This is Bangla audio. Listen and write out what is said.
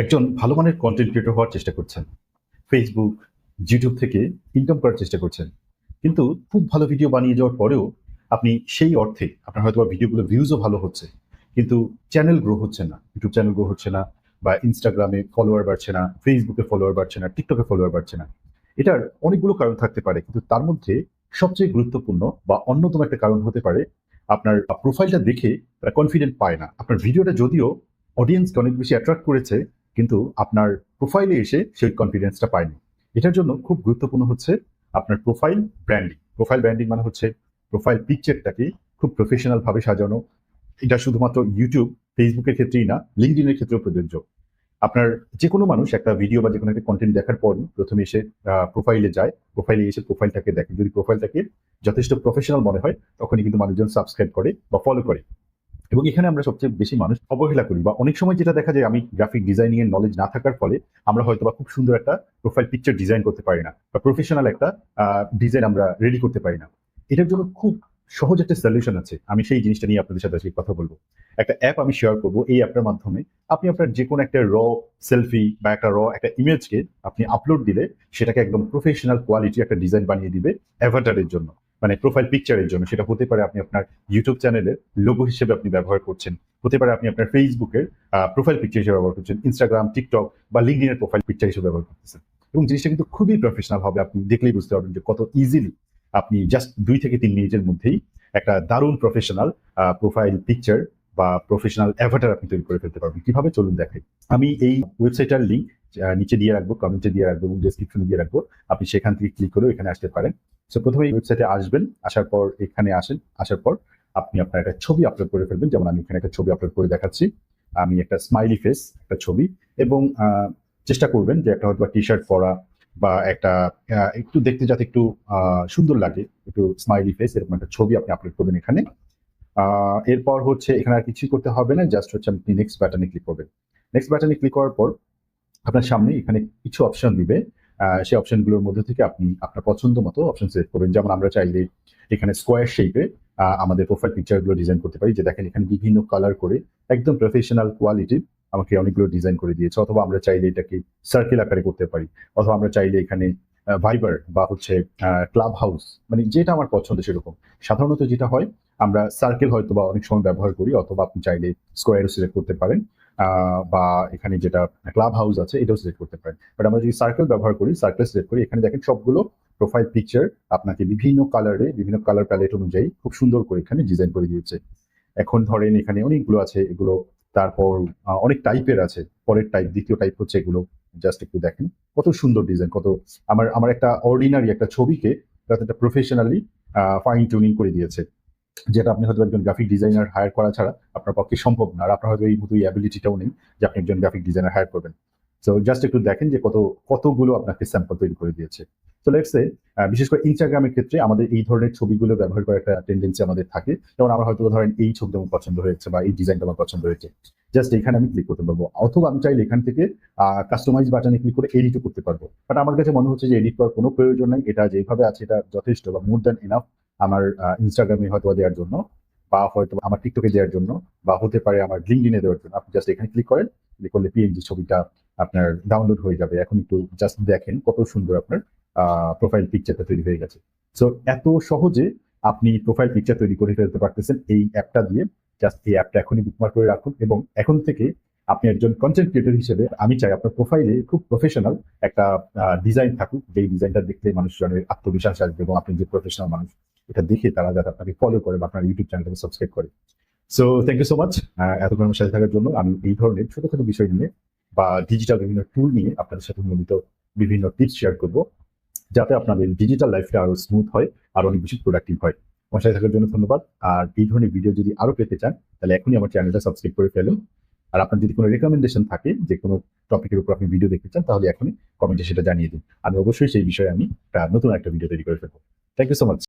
একজন ভালো মানের কন্টেন্ট ক্রিয়েটর হওয়ার চেষ্টা করছেন। ফেসবুক ইউটিউব থেকে ইনকাম করার চেষ্টা করছেন। কিন্তু খুব ভালো ভিডিও বানিয়ে যাওয়ার পরেও আপনি সেই অর্থে আপনার হয়তো ভিডিওগুলো ভিউজও ভালো হচ্ছে, কিন্তু চ্যানেল গ্রো হচ্ছে না। ইউটিউব চ্যানেল গ্রো হচ্ছে না বা ইনস্টাগ্রামে ফলোয়ার বাড়ছে না ফেসবুকে ফলোয়ার বাড়ছে না টিকটকে ফলোয়ার বাড়ছে না। এটার অনেকগুলো কারণ থাকতে পারে, কিন্তু তার মধ্যে সবচেয়ে গুরুত্বপূর্ণ বা অন্যতম একটা কারণ হতে পারে আপনার প্রোফাইলটা দেখে তারা কনফিডেন্ট পায় না। আপনার ভিডিওটা যদিও অডিয়েন্সকে অনেক বেশি অ্যাট্রাক্ট করেছে কিন্তু আপনার প্রোফাইলে এসে সেই কনফিডেন্সটা পায়নি। এটার জন্য খুব গুরুত্বপূর্ণ হচ্ছে আপনার প্রোফাইল ব্র্যান্ডিং প্রোফাইল ব্র্যান্ডিং মানে হচ্ছে প্রোফাইল পিকচারটাকে খুব প্রফেশনাল ভাবে সাজানো। এটা শুধুমাত্র ইউটিউব ফেসবুকের ক্ষেত্রেই না লিঙ্কডিনের ক্ষেত্রেও প্রযোজ্য। আপনার যে কোনো মানুষ একটা ভিডিও বা যে কোনো একটা কন্টেন্ট দেখার পর প্রথমে এসে প্রোফাইলে যায়। প্রোফাইলে এসে প্রোফাইলটাকে দেখে। যদি প্রোফাইলটাকে যথেষ্ট প্রফেশনাল মনে হয়, তখনই কিন্তু মানুষজন সাবস্ক্রাইব করে বা ফলো করে। এবং এখানে আমরা সবচেয়ে বেশি মানুষ অবহেলা করি বা অনেক সময় যেটা দেখা যায়, আমি গ্রাফিক ডিজাইনিং এর নলেজ না থাকার ফলে আমরা হয়তো বা খুব সুন্দর একটা প্রোফাইল পিকচার ডিজাইন করতে পারি না বা প্রফেশনাল একটা ডিজাইন আমরা রেডি করতে পারি না। এটার জন্য খুব সহজ একটা সলিউশন আছে। আমি সেই জিনিসটা নিয়ে আপনাদের সাথে আজকে কথা বলব। একটা অ্যাপ আমি শেয়ার করব এই অ্যাপটার মাধ্যমে। আপনি আপনার যে কোনো একটা র সেলফি বা একটা র একটা ইমেজকে আপনি আপলোড দিলে সেটাকে একদম প্রফেশনাল কোয়ালিটি একটা ডিজাইন বানিয়ে দিবে অ্যাভাটারের জন্য। মানে প্রোফাইল পিকচারের জন্য, সেটা হতে পারে আপনি আপনার ইউটিউব চ্যানেলের লোগো হিসেবে আপনি ব্যবহার করছেন, হতে পারে আপনি আপনার ফেসবুকের প্রোফাইল পিকচার হিসেবে ব্যবহার করছেন ইনস্টাগ্রাম টিকটক বা লিঙ্কডিনের প্রোফাইল পিকচার হিসেবে ব্যবহার করতেছেন। এবং জিনিসটা কিন্তু খুবই প্রফেশনাল হবে, আপনি দেখলেই বুঝতে পারবেন যে কত ইজিলি আপনি জাস্ট দুই থেকে তিন মিনিটের মধ্যেই একটা দারুণ প্রফেশনাল প্রোফাইল পিকচার বা প্রফেশনাল অ্যাভাটার আপনি তৈরি করে ফেলতে পারবেন। কীভাবে? চলুন দেখাই। আমি এই ওয়েবসাইটার লিঙ্ক নিচে দিয়ে রাখব কমেন্টে দিয়ে রাখব এবং ডিসক্রিপশনে দিয়ে রাখব। আপনি সেখান থেকে ক্লিক করে এখানে আসতে পারেন। সো প্রথমে ওয়েবসাইটে আসবেন, আসার পর এখানে আসেন, আসার পর আপনি আপনার একটা ছবি আপলোড করে ফেলবেন। যেমন আমি এখানে একটা ছবি আপলোড করে দেখাচ্ছি। আমি একটা স্মাইলি ফেস একটা ছবি এবং চেষ্টা করবেন যে একটা হয়তো টি শার্ট পরা বা একটা একটু দেখতে যাতে একটু সুন্দর লাগে। একটু স্মাইলি ফেস এরকম একটা ছবি আপনি আপলোড করবেন এখানে। এরপর হচ্ছে এখানে আর কিছুই করতে হবে না জাস্ট হচ্ছে আপনি নেক্সট বাটনে ক্লিক করবেন। নেক্সট বাটনে ক্লিক করার পর আপনার সামনে এখানে কিছু অপশন দিবে। সেই অপশনগুলোর মধ্যে থেকে আপনি আপনার পছন্দ মতো অপশন সিলেক্ট করবেন। যেমন আমরা চাইলে এখানে স্কোয়ার শেপে আমাদের প্রোফাইল পিকচারগুলো ডিজাইন করতে পারি। যে দেখেন এখানে বিভিন্ন কালার করে একদম প্রফেশনাল কোয়ালিটির আমাকে অনেকগুলো ডিজাইন করে দিয়েছে। অথবা আমরা চাইলে এটাকে সার্কেল আকারে করতে পারি। অথবা আমরা চাইলে এখানে ভাইবার বা হচ্ছে ক্লাব হাউস মানে যেটা আমার পছন্দ সেরকম। সাধারণত যেটা হয়, আমরা সার্কেল হয়তো বা অনেক সময় ব্যবহার করি, অথবা আপনি চাইলে স্কোয়ারও সিলেক্ট করতে পারেন। বা এখানে যেটা ক্লাব হাউস আছে, এটাও সিলেক্ট করতে পারেন। বাট আমরা যদি সার্কেল ব্যবহার করি সার্কেল সিলেক্ট করি, এখানে দেখেন সবগুলো প্রোফাইল পিকচার আপনাকে বিভিন্ন কালারে বিভিন্ন কালার প্যালেট অনুযায়ী খুব সুন্দর করে এখানে ডিজাইন করে দিয়েছে। এখন ধরেন এখানে অনেকগুলো আছে, এগুলো তারপর অনেক টাইপের আছে। পরের টাইপ দ্বিতীয় টাইপ হচ্ছে এগুলো। জাস্ট একটু দেখেন, কত সুন্দর ডিজাইন কত আমার আমার একটা অর্ডিনারি একটা ছবিকে একটা প্রফেশনালি ফাইন টিউনিং করে দিয়েছে। যেটা আপনি হয়তো একজন গ্রাফিক ডিজাইনার হায়ার করা ছাড়া আপনার পক্ষে সম্ভব না, আর আপনার হয়তো এই মতো অ্যাবিলিটিটাও নেই যে আপনি একজন গ্রাফিক ডিজাইনার হায়ার করবেন। সো জাস্ট একটু দেখেন যে কত, কতগুলো আপনাকে স্যাম্পল তৈরি করে দিয়েছে। তো লেটসে বিশেষ করে ইনস্টাগ্রামের ক্ষেত্রে আমাদের এই ধরনের ছবিগুলো ব্যবহার করার একটা টেন্ডেন্সি আমাদের থাকে। যেমন আমার হয়তো ধরেন এই ছবিটা আমার পছন্দ হয়েছে বা এই ডিজাইনটা আমার পছন্দ হয়েছে। জাস্ট এখানে আমি ক্লিক করতে পারব। অথবা আমি চাইলে এখান থেকে কাস্টমাইজ বাটনে ক্লিক করে এডিটও করতে পারব। বাট আমার কাছে মনে হচ্ছে যে এডিট করার কোনো প্রয়োজন নেই। এটা যেভাবে আছে, এটা যথেষ্ট বা মোর দ্যান এনাফ আমার ইনস্টাগ্রামে হয়তো দেওয়ার জন্য বা হয়তো আমার টিকটকে দেওয়ার জন্য বা হতে পারে আমার লিঙ্ক লিঙ্কডিনে দেওয়ার জন্য। আপনি জাস্ট এখানে ক্লিক করেন ক্লিক করলে পিএনজি ছবিটা আপনার ডাউনলোড হয়ে যাবে। এখন একটু জাস্ট দেখেন কত সুন্দর আপনার প্রোফাইল পিকচারটা তৈরি হয়ে গেছে। সো এত সহজে আপনি প্রোফাইল পিকচার তৈরি করে ফেলতে পারতেছেন এই অ্যাপটা দিয়ে। জাস্ট এই অ্যাপটা এখনই বুকমার্ক করে রাখুন এবং এখন থেকে আপনি একজন কন্টেন্ট ক্রিয়েটর হিসেবে আমি চাই আপনার প্রোফাইলে খুব প্রফেশনাল একটা ডিজাইন থাকুক। যেই ডিজাইনটা দেখলে মানুষজনের আত্মবিশ্বাস আসবে এবং আপনি যে প্রফেশনাল মানুষ এটা দেখে তারা যাতে আপনাকে ফলো করে বা আপনার ইউটিউব চ্যানেলটাকে সাবস্ক্রাইব করে। So thank you so much এতক্ষণ আমার সাথে থাকার জন্য। আমি এই ধরনের ছোটখাটো বিষয় নিয়ে বা ডিজিটাল বিভিন্ন টুল নিয়ে আপনাদের সাথে নিয়মিত বিভিন্ন টিপস শেয়ার করব, যাতে আপনাদের ডিজিটাল লাইফটা আরও স্মুথ হয়, আর অনেক বেশি প্রোডাক্টিভ হয়। আমার সাথে থাকার জন্য ধন্যবাদ। আর এই ধরনের ভিডিও যদি আরও পেতে চান, তাহলে এখনই আমার চ্যানেলটা সাবস্ক্রাইব করে ফেলুন। আর আপনার যদি কোনো রেকমেন্ডেশন থাকে যে কোনো টপিকের উপর আপনি ভিডিও দেখতে চান, তাহলে এখনই কমেন্টে সেটা জানিয়ে দিন। আমি অবশ্যই সেই বিষয়ে আমি নতুন একটা ভিডিও তৈরি করে ফেলব। Thank you so much